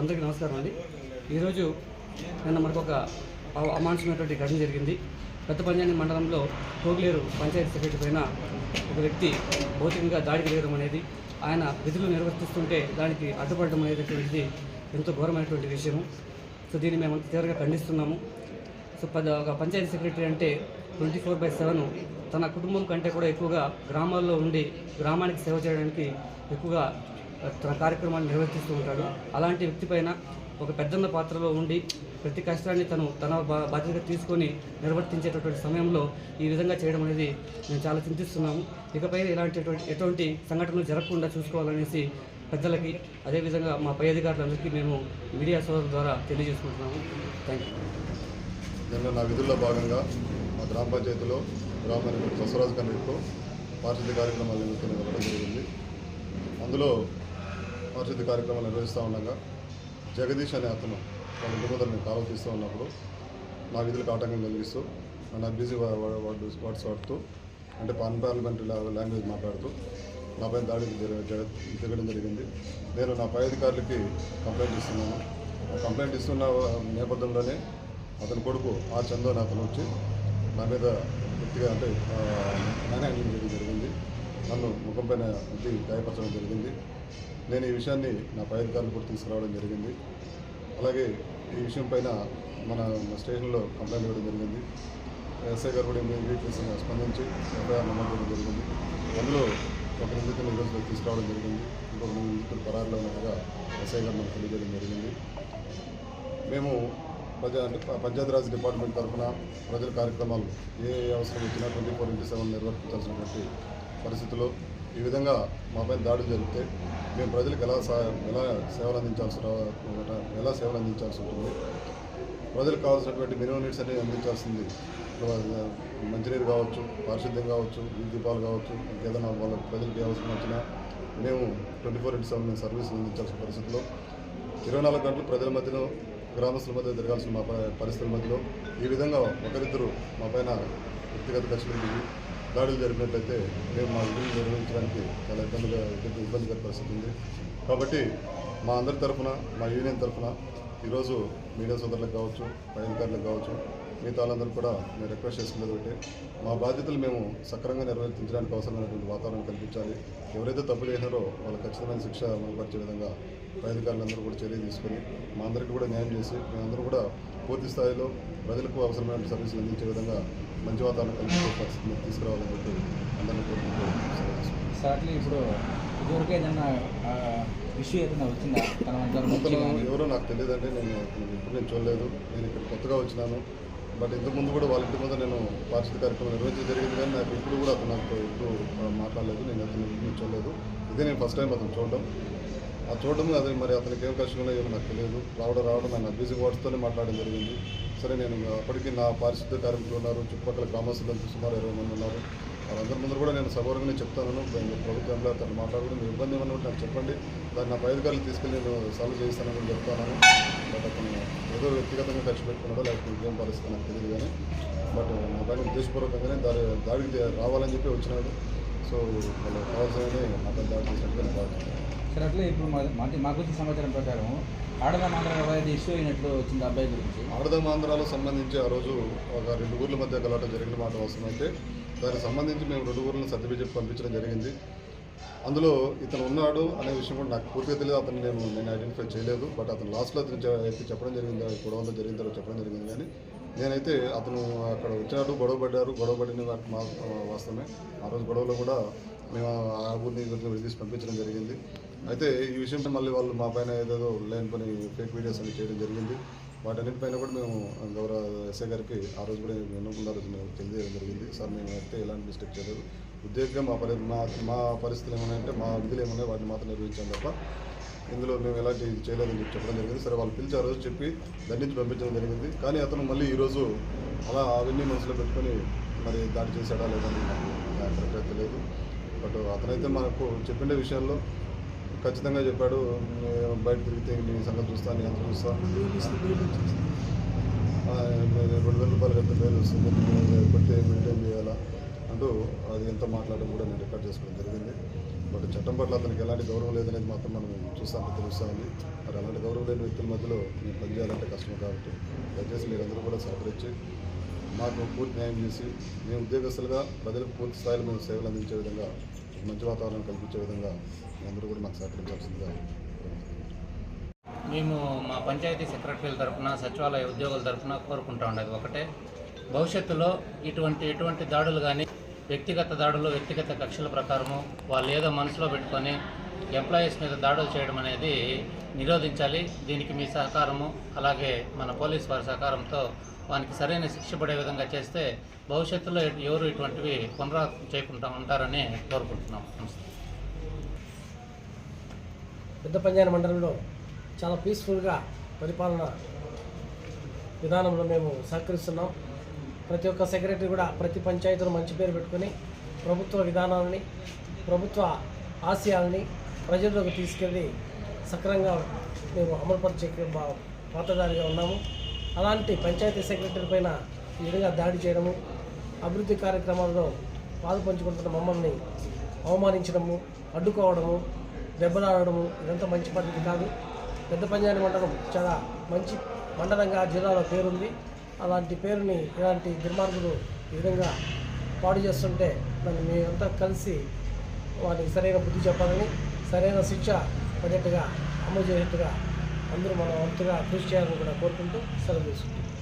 అందరికీ నమస్కారం అండి. ఈరోజు నిన్న మనకు ఒక అమానుషమైనటువంటి ఘటన జరిగింది. పెద్ద పంజాని మండలంలో కోగిలేరు పంచాయతీ సెక్రటరీ పైన ఒక వ్యక్తి భౌతికంగా దాడికి దిగడం అనేది ఆయన విధులు నిర్వర్తిస్తుంటే దానికి అడ్డుపడడం అనేటటువంటిది ఎంతో ఘోరమైనటువంటి విషయము. సో దీన్ని మేము తీవ్రంగా ఖండిస్తున్నాము. సో పెద్ద ఒక పంచాయతీ సెక్రటరీ అంటే ట్వంటీ ఫోర్ బై సెవెన్ తన కుటుంబం కంటే కూడా ఎక్కువగా గ్రామాల్లో ఉండి గ్రామానికి సేవ చేయడానికి ఎక్కువగా తన కార్యక్రమాన్ని నిర్వర్తిస్తూ ఉంటాడు. అలాంటి వ్యక్తి పైన ఒక పెద్దన్న పాత్రలో ఉండి ప్రతి కష్టాన్ని తను తన బా- బాధ్యతగా తీసుకొని నిర్వర్తించేటటువంటి సమయంలో ఈ విధంగా చేయడం అనేది మేము చాలా చింతిస్తున్నాము. ఇకపై ఇలాంటి ఎటువంటి సంఘటనలు జరగకుండా చూసుకోవాలనేసి పెద్దలకి అదేవిధంగా మా పై అధికారులందరికీ మేము మీడియా సోదరుల ద్వారా తెలియజేసుకుంటున్నాము. థ్యాంక్ యూ నిన్న నా విధుల్లో భాగంగా మా గ్రామ పంచాయతీలో గ్రామ బసవరాజు కమిటీతో పారిశుద్ధ్య కార్యక్రమాలు నిర్వహించడం జరిగింది. అందులో పరిశుద్ధి కార్యక్రమాలు నిర్వహిస్తూ ఉండగా జగదీష్ అనే అతను వాళ్ళ ఇంటి కాలువ తీస్తూ ఉన్నప్పుడు నా విధులకు ఆటంకం కలిగిస్తూ నన్ను బిజీ వర్డ్స్ వర్డ్స్ వాడుతూ అంటే పాన్ పార్లమెంటరీ లాంగ్వేజ్ మాట్లాడుతూ నాపై దాడికి జర- జరిగింది. నేను నా పై అధికారులకి కంప్లైంట్ ఇస్తున్నాను. కంప్లైంట్ ఇస్తున్న నేపథ్యంలోనే అతని కొడుకు ఆ చందో అతను వచ్చి నా మీద పూర్తిగా అంటే మ్యాన్ చేయడం జరిగింది. నన్ను ముఖం పైన అతి గాయపరచడం జరిగింది. నేను ఈ విషయాన్ని నా పై అధికారులు కూడా తీసుకురావడం జరిగింది. అలాగే ఈ విషయం పైన మన స్టేషన్లో కంప్లైంట్ ఇవ్వడం జరిగింది. ఎస్ఐ గారు కూడా ఇమీడియట్లీ స్పందించి ఎఫ్ఐఆర్ నమోదు జరిగింది. అందులో ఒక నిందితులు ఈరోజు తీసుకురావడం జరిగింది. ఇంకొక నిందితులు పరారులో ఉన్నట్టుగా ఎస్ఐ గారు మనకు తెలియజేయడం జరిగింది. మేము ప్రజా పంచాయతీరాజ్ డిపార్ట్మెంట్ తరఫున ప్రజల కార్యక్రమాలు ఏ అవసరం వచ్చినా ట్వంటీ ఫోర్ ఇంటూ సెవెన్ నిర్వర్తించాల్సినటువంటి పరిస్థితిలో ఈ విధంగా మాపైన దాడులు జరిగితే మేము ప్రజలకు ఎలా సా ఎలా సేవలు అందించాల్సి ఎలా సేవలు అందించాల్సి ఉంటుంది. ప్రజలకు కావాల్సినటువంటి మినిమం నీడ్స్ అనేవి అందించాల్సింది. మంచినీరు కావచ్చు పారిశుద్ధ్యం కావచ్చు వీధి దీపాలు కావచ్చు ఇంకేదైనా వాళ్ళ ప్రజలకు అవసరం వచ్చినా మేము ట్వంటీ ఫోర్ ఇంటూ సెవెన్ సర్వీసులు అందించాల్సిన పరిస్థితిలో ఇరవై నాలుగు గంటలు ప్రజల మధ్యలో గ్రామస్తుల మధ్య జరగాల్సిన మా పరిస్థితుల మధ్యలో ఈ విధంగా ఒకరిద్దరు మా పైన వ్యక్తిగత ఖర్చులు దాడులు జరిపినట్లయితే మేము మా విధులు నిర్వహించడానికి చాలా ఇబ్బందిగా ఇబ్బంది- ఇబ్బందికర పరిస్థితి ఉంది. కాబట్టి మా అందరి తరఫున మా యూనియన్ తరఫున ఈరోజు మీడియా సోదరులకు కావచ్చు పై అధికారులకు కావచ్చు మిగతా వాళ్ళందరూ కూడా మేము రిక్వెస్ట్ చేసుకునేది ఒకటి. మా బాధ్యతలు మేము సక్రమంగా నిర్వర్తించడానికి అవసరమైనటువంటి వాతావరణం కల్పించాలి. ఎవరైతే తప్పు చేసినారో వాళ్ళు ఖచ్చితమైన శిక్ష అమలుపరిచే విధంగా పై అధికారులందరూ కూడా చర్య తీసుకొని మా అందరికీ కూడా న్యాయం చేసి మేమందరూ కూడా పూర్తి స్థాయిలో ప్రజలకు అవసరమైన సర్వీసులు అందించే విధంగా మంచి వాతావరణం కల్పించే పరిస్థితిని తీసుకురావాలని చెప్పి అందరినీ కోరుకుంటూ ఇప్పుడు ఇదివరకు ఇష్యూ ఏదైనా వచ్చిందా? ఎవరో నాకు తెలియదంటే నేను ఎప్పుడు నేను చూడలేదు. నేను ఇక్కడ కొత్తగా వచ్చినాను. బట్ ఇంతకు ముందు కూడా వాళ్ళ ఇంటి ముందు నేను పారిశుద్ధ కార్యక్రమం నిర్వహించడం జరిగింది. కానీ నాకు ఇప్పుడు కూడా అతను నాతో ఎప్పుడు మాట్లాడలేదు. నేను అతను చూడలేదు. ఇదే నేను ఫస్ట్ టైం అతను చూడడం. ఆ చూడడం అది మరి అతనికి ఏం కష్టంలో ఏమో నాకు తెలియదు. రావడం రావడం ఆయన అబ్యూజింగ్ వర్డ్స్తోనే మాట్లాడడం జరిగింది. సరే నేను అప్పటికి నా పారిశుద్ధ కార్మికులు ఉన్నారు చుట్టుపక్కల గ్రామస్తులు అంతా సుమారు ఇరవై మంది ఉన్నారు. వాళ్ళందరి ముందు కూడా నేను సగౌరవంగా చెప్తాను. ప్రభుత్వంలో అతను మాట్లాడుకుని మీ ఇబ్బంది ఏమన్నా ఉంటే నాకు చెప్పండి. దాన్ని నా పై అధికారులు తీసుకెళ్ళి నేను సాల్వ్ చేస్తానని కూడా చెప్తాను. బట్ అతను ఏదో వ్యక్తిగతంగా ఖర్చు పెట్టుకున్నాడో లేకపోతే ఏం పరిస్థితి నాకు తెలియదు కానీ బట్ నా పైన ఉద్దేశపూర్వకంగానే దాడి దాడికి రావాలని చెప్పి వచ్చినాడు. సో వాళ్ళు కావాల్సిన నా దాడి చేసినట్టుగా నేను భావిస్తున్నాను. సార్ అట్లా ఇప్పుడు మా మాకు వచ్చిన సమాచారం ప్రకారం ఆడదా మాత్రం ఇష్యూ అయినట్లు వచ్చింది అబ్బాయి గురించి. ఆడదమాంధ్రాలకు సంబంధించి ఆ రోజు ఒక రెండు ఊర్ల మధ్య గలాట జరిగిన మాట వస్తుందంటే దానికి సంబంధించి మేము రెండు ఊర్లను సర్టిఫికేట్ పంపించడం జరిగింది. అందులో ఇతను ఉన్నాడు అనే విషయం కూడా నాకు పూర్తిగా తెలియదు. అతను నేను నేను ఐడెంటిఫై చేయలేదు. బట్ అతను లాస్ట్లో అతను అయితే చెప్పడం జరిగింది. గొడవలో జరిగిందో చెప్పడం జరిగింది. కానీ నేనైతే అతను అక్కడ వచ్చినాడు గొడవ పడ్డారు. గొడవ పడిన వాటి మా వాస్తవమే. ఆ రోజు గొడవలో కూడా మేము ఆ ఊరిని తీసి పంపించడం జరిగింది. అయితే ఈ విషయంపై మళ్ళీ వాళ్ళు మా పైన ఏదేదో లేని పని ఫేక్ వీడియోస్ అన్ని చేయడం జరిగింది. వాటన్నిటిపైన కూడా మేము గౌరవ ఎస్ఐ గారికి ఆ రోజు కూడా వినకుండా రోజు మేము తెలియజేయడం జరిగింది. సార్ మేము అయితే ఎలాంటి మిస్టేక్ చేయలేదు. ఉద్యోగంగా మా పరి మా మా పరిస్థితులు ఏమన్నాయంటే మా విధులు ఏమన్నాయి వాటిని మాత్రం నిర్వహించాం తప్ప ఇందులో మేము ఎలాంటి చేయలేదని చెప్పి చెప్పడం జరిగింది. సరే వాళ్ళు పిలిచి ఆ రోజు చెప్పి దండించి పంపించడం జరిగింది. కానీ అతను మళ్ళీ ఈరోజు అలా అవన్నీ మనసులో పెట్టుకొని మరి దాడి చేశాడా లేదని నాకు కరెక్ట్గా తెలియదు బట్ అతనైతే మనకు చెప్పిన విషయాల్లో ఖచ్చితంగా చెప్పాడు. "నేను బయట తిరిగితే నీ సంగతి చూస్తాను నీ అంత చూస్తా. రెండు వేల రూపాయలు కట్టిన పేరు వస్తుంది నేను మెయింటైన్ చేయాలా అంటూ అది ఎంత మాట్లాడడం కూడా నేను రికార్డ్ చేసుకోవడం జరిగింది. బట్ చట్టం పట్ల అతనికి ఎలాంటి గౌరవం లేదనేది మాత్రం మనం చూస్తామని తెలుస్తుంది మరి అలాంటి గౌరవం లేని వ్యక్తుల మధ్యలో మేము పనిచేయాలంటే కష్టం కాబట్టి దయచేసి మీరందరూ కూడా సహకరించి మాకు పూర్తి న్యాయం చేసి మేము ఉద్యోగస్తులుగా ప్రజలకు పూర్తి స్థాయిలో మేము సేవలు అందించే విధంగా మంచి వాతావరణం కల్పించే విధంగా అందరూ కూడా మాకు సహకరించాల్సిందిగా మేము మా పంచాయతీ సెక్రటరీల తరఫున సచివాలయ ఉద్యోగుల తరఫున కోరుకుంటా ఉండేది ఒకటే. భవిష్యత్తులో ఇటువంటి ఎటువంటి దాడులు కానీ వ్యక్తిగత దాడులు వ్యక్తిగత కక్షల ప్రకారము వాళ్ళు ఏదో మనసులో పెట్టుకొని ఎంప్లాయీస్ మీద దాడులు చేయడం అనేది నిరోధించాలి. దీనికి మీ సహకారము అలాగే మన పోలీస్ వారి సహకారంతో వానికి సరైన శిక్ష పడే విధంగా చేస్తే భవిష్యత్తులో ఎవరు ఇటువంటివి పునరావృతం చేయకుండా ఉంటారని కోరుకుంటున్నాం. నమస్తే. పెద్ద పంజాన మండలంలో చాలా పీస్ఫుల్గా పరిపాలన విధానంలో మేము సహకరిస్తున్నాం. ప్రతి ఒక్క సెక్రటరీ కూడా ప్రతి పంచాయతీలో మంచి పేరు పెట్టుకొని ప్రభుత్వ విధానాలని ప్రభుత్వ ఆశయాలని ప్రజల్లోకి తీసుకెళ్ళి సక్రమంగా మేము అమలుపరిచే బా- ఉన్నాము. అలాంటి పంచాయతీ సెక్రటరీ పైన ఈ విధంగా దాడి చేయడము అభివృద్ధి కార్యక్రమాల్లో పాలు పంచుకుంటున్న మమ్మల్ని అవమానించడము అడ్డుకోవడము దెబ్బలాడడము ఇదంతా మంచి పద్ధతి కాదు. పెద్ద పంజాని మండలం చాలా మంచి మండలంగా జిల్లాలో పేరుంది. అలాంటి పేరుని ఇలాంటి దుర్మార్గులు ఈ విధంగా పాడు చేస్తుంటే దాన్ని మేమంతా కలిసి వారికి సరైన బుద్ధి చెప్పాలని సరైన శిక్ష పడేట్టుగా అమలు చేసేట్టుగా అందరూ మన వంతుగా కృషి చేయాలని కూడా కోరుకుంటూ సెలవు తీసుకుంటాం